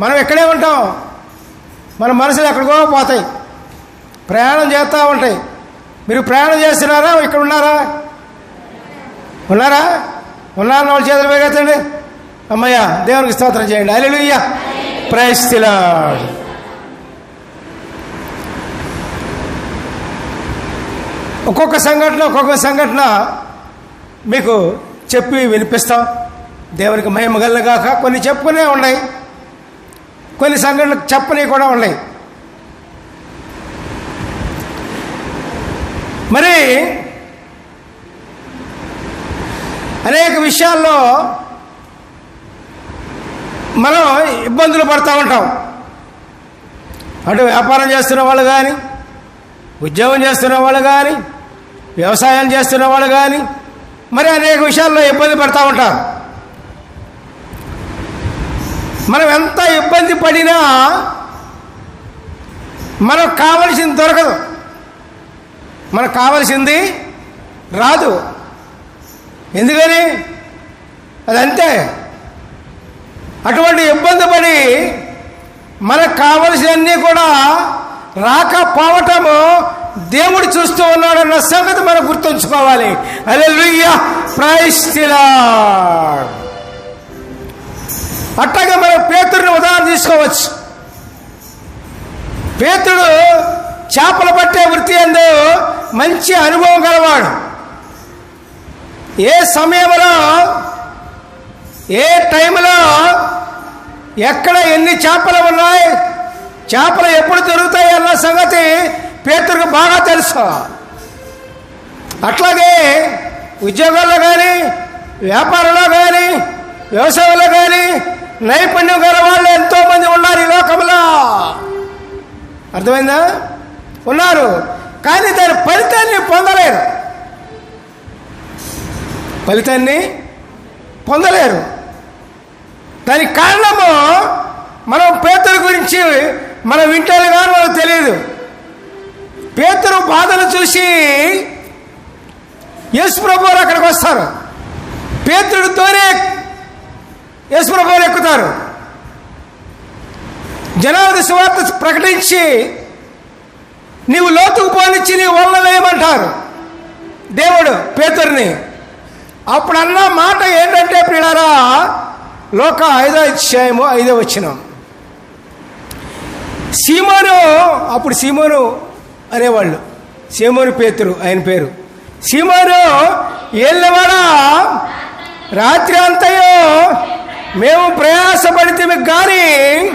మనం ఎక్కడే ఉంటాం? మన మనసులు ఎక్కడికో పోతాయి. ప్రయాణం చేస్తూ ఉంటాయి. మీరు ప్రయాణం చేస్తున్నారా? ఇక్కడ ఉన్నారా? ఉన్నారా? ఉన్నారా? వాళ్ళ చేతులు వేగెత్తండి. అమ్మయ్య దేవునికి స్తోత్రం చేయండి. అలెలుయ్య ప్రయస్తిలా ఒక్కొక్క సంఘటన ఒక్కొక్క సంఘటన మీకు చెప్పి వినిపిస్తాం. దేవునికి మహిమ గల్లగాక కొన్ని చెప్పుకునే ఉన్నాయి. కొన్ని సంఘటనలు చెప్పని కూడా ఉన్నాయి. మరి అనేక విషయాల్లో మనం ఇబ్బందులు పడుతూ ఉంటాం. అటు వ్యాపారం చేస్తున్న వాళ్ళు కానీ ఉద్యోగం చేస్తున్న వాళ్ళు కానీ వ్యవసాయం చేస్తున్న వాళ్ళు కానీ మరి అనేక విషయాల్లో ఇబ్బంది పడుతూ ఉంటారు మనం ఎంత ఇబ్బంది పడినా మనకు కావలసింది దొరకదు. మనకు కావలసింది రాదు. ఎందుకని? అదంతే. అటువంటి ఇబ్బంది పడి మనకు కావలసినన్నీ కూడా రాకపోవటము దేవుడు చూస్తూ ఉన్నాడన్న సంగతి మనం గుర్తుంచుకోవాలి. అదే ప్రైస్తిలా అట్లాగే మనం పేతుడిని ఉదాహరణ తీసుకోవచ్చు. పేతుడు చేపలు పట్టే వృత్తి ఎందు మంచి అనుభవం గలవాడు. ఏ సమయంలో ఏ టైంలో ఎక్కడ ఎన్ని చేపలు ఉన్నాయి చేపలు ఎప్పుడు దొరుకుతాయి అన్న సంగతి పేతుడికి బాగా తెలుసు. అట్లాగే ఉద్యోగాల్లో కానీ వ్యాపారంలో కానీ వ్యవసాయంలో కానీ నైపుణ్యం గల వాళ్ళు ఎంతోమంది ఉన్నారు ఈ లోకంలో. అర్థమైందా? ఉన్నారు. కానీ దాని ఫలితాన్ని పొందలేరు. ఫలితాన్ని పొందలేరు. దానికి కారణము మనం పేతుల గురించి మనం వింటాను కానీ మనకు తెలియదు. పేతురు బాధలు చూసి యేసు ప్రభు అక్కడికి వస్తారు. పేతుడితోనే యేసు ఎక్కుతారు. జనాది సువార్త ప్రకటించి నీవు లోతుకు పోనిచ్చి నీ వల్ల వేయమంటారు దేవుడు పేతుర్ని అప్పుడు అన్న మాట ఏంటంటే ప్రియులారా లోక ఐదో అధ్యాయము ఐదో వచ్చినాం సీమోను అప్పుడు సీమోను అనేవాళ్ళు. సీమోను పేతురు ఆయన పేరు. సీమోను ఏళ్ళవాడా? రాత్రి అంతయో మేము ప్రయాసపడితే కానీ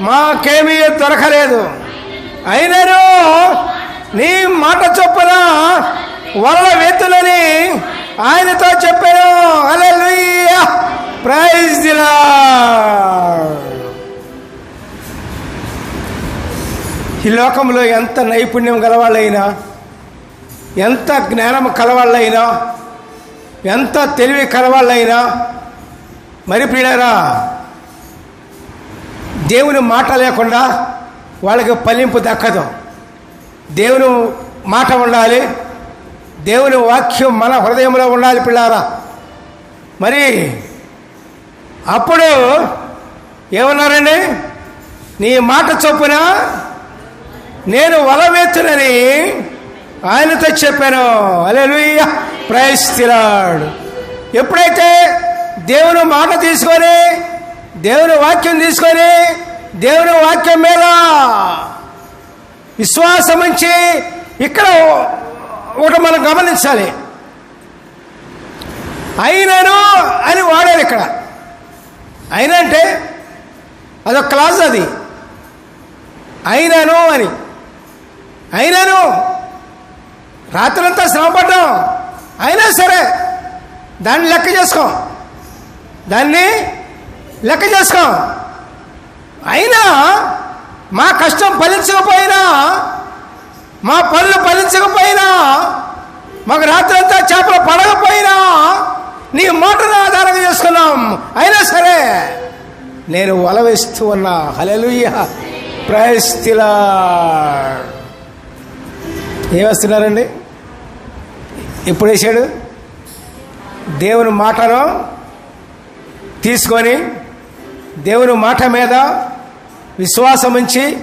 మాకేమీ దొరకలేదు. అయినను నీ మాట చొప్పున వరల వెతులని ఆయనతో చెప్పాను. అలా ప్రైజ్ దిలా ఈ లోకంలో ఎంత నైపుణ్యం గలవాళ్ళైనా ఎంత జ్ఞానం కలవాళ్ళైనా ఎంత తెలివి కలవాళ్ళైనా మరి ప్రియులారా దేవుని మాట లేకుండా వాళ్ళకి పల్లింపు దక్కదు. దేవుని మాట ఉండాలి. దేవుని వాక్యం మన హృదయంలో ఉండాలి పిల్లారా మరి అప్పుడు ఏమన్నారండి? నీ మాట చొప్పున నేను వలవేతునని ఆయనతో చెప్పాను. అలెలుయ్య ప్రయస్తిరాడు ఎప్పుడైతే దేవుని మాట తీసుకొని దేవుని వాక్యం తీసుకొని దేవుని వాక్యం మీద విశ్వాసం ఉంచి ఇక్కడ ఒకటి మనం గమనించాలి. అయినను అని వాడారు ఇక్కడ. అయినంటే అంటే అదొక క్లాస్ అది. అయినాను అని. అయినాను రాత్రంతా శ్రమపడ్డాం. అయినా సరే దాన్ని లెక్క చేసుకో. దాన్ని లెక్క చేసుకో. అయినా మా కష్టం ఫలించకపోయినా మా పనులు ఫలించకపోయినా మాకు రాత్రంతా చేపలు పడకపోయినా నీ మాటను ఆధారంగా చేసుకున్నాం. అయినా సరే నేను వల వేస్తూ ఉన్నా. హలలుయ్య ప్రయస్తిలా ఏమేస్తున్నారండి ఎప్పుడు వేసాడు దేవుని మాటను తీసుకొని దేవుని మాట మీద విశ్వాసం ఉంచి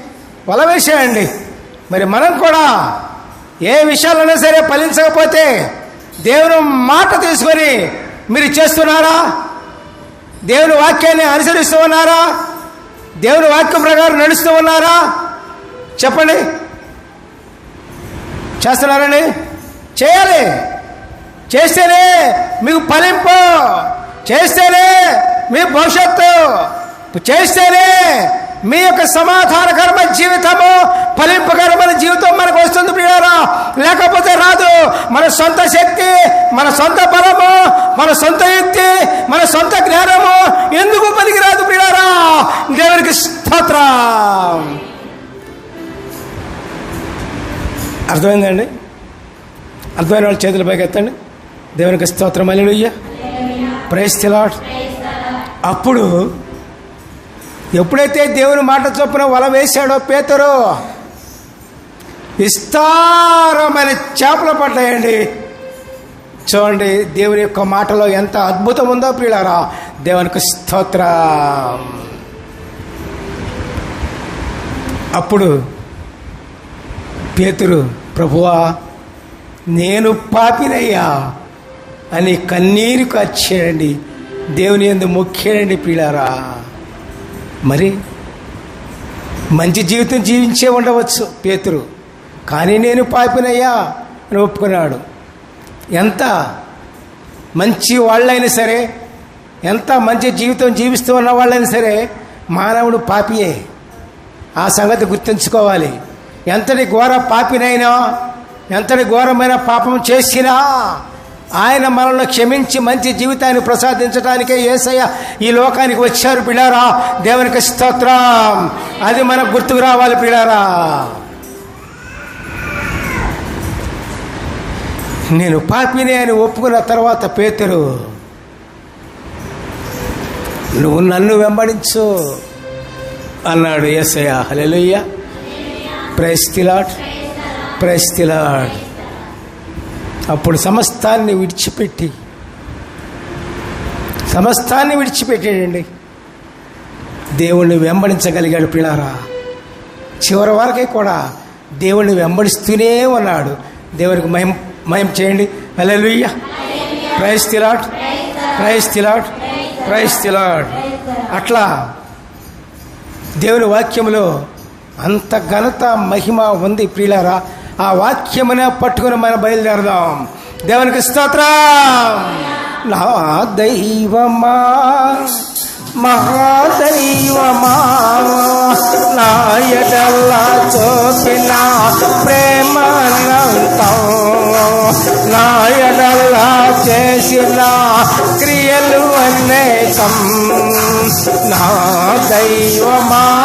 వలవేసేయండి. మరి మనం కూడా ఏ విషయాలైనా సరే ఫలించకపోతే దేవుని మాట తీసుకొని మీరు చేస్తున్నారా? దేవుని వాక్యాన్ని అనుసరిస్తూ ఉన్నారా? దేవుని వాక్యం ప్రకారం నడుస్తూ ఉన్నారా? చెప్పండి. చేస్తున్నారని చేయాలి. చేస్తేనే మీకు ఫలింపు. చేస్తేనే మీ భవిష్యత్తు చేస్తేనే మీ యొక్క సమాధానకరమైన జీవితము ఫలింపకరమైన జీవితం మనకు వస్తుంది ప్రియారా లేకపోతే రాదు. మన సొంత శక్తి మన సొంత బలము మన సొంత యుక్తి మన సొంత జ్ఞానము ఎందుకు పనికిరాదు ప్రియారా దేవునికి స్తోత్రం. అర్థమైందండి? అర్థమైన వాళ్ళ చేతుల పైకి ఎత్తండి దేవునికి స్తోత్రం. అల్లుయ్య ప్రైస్ తిలాట్ అప్పుడు ఎప్పుడైతే దేవుని మాట చొప్పున వల వేశాడో పేతరు విస్తారమైన చేపలు పడ్డాయండి చూడండి దేవుని యొక్క మాటలో ఎంత అద్భుతం ఉందో ప్రియులారా. దేవునికి స్తోత్ర. అప్పుడు పేతురు ప్రభువా నేను పాపినయ్యా అని కన్నీరు కార్చాడండి దేవుని ఎందు ముఖ్యమైన ప్రియులారా. మరి మంచి జీవితం జీవించే ఉండవచ్చు పేతురు. కానీ నేను పాపినయ్యా అని ఒప్పుకున్నాడు. ఎంత మంచి వాళ్ళైనా సరే ఎంత మంచి జీవితం జీవిస్తూ ఉన్న వాళ్ళైనా సరే మానవుడు పాపియే. ఆ సంగతి గుర్తుంచుకోవాలి. ఎంతటి ఘోర పాపినైనా ఎంతటి ఘోరమైన పాపం చేసినా ఆయన మనల్ని క్షమించి మంచి జీవితాన్ని ప్రసాదించడానికే ఏసయ్య ఈ లోకానికి వచ్చారు పిల్లారా. దేవునికి స్తోత్రం. అది మనకు గుర్తుకు రావాలి పిల్లారా. నేను పాపినే అని ఒప్పుకున్న తర్వాత పేతురు నువ్వు నన్ను వెంబడించు అన్నాడు ఏసయ్య. హలెలుయ్య ప్రైస్తిలాట్ ప్రైస్తిలాట్ అప్పుడు సమస్తాన్ని విడిచిపెట్టి సమస్తాన్ని విడిచిపెట్టాడండి దేవుణ్ణి వెంబడించగలిగాడు పిల్లారా. చివరి వరకే కూడా దేవుణ్ణి వెంబడిస్తూనే ఉన్నాడు. దేవునికి మయం మయం చేయండి. అలెలుయ్య ప్రైస్ తిలాట్ ప్రైస్ తిలాట్ ప్రైస్ తిలాట్ అట్లా దేవుని వాక్యంలో అంత ఘనత మహిమ ఉంది ప్రియులారా. ఆ వాక్యమున పట్టుకుని మనం బయలుదేరదాం. దేవునికి స్తోత్రం. నా దైవమా మహాదైవమా నాయడల్లా చూపిన ప్రేమనంతం నాయడల్లా చేసిన క్రియలు అనేకం. నా దైవమా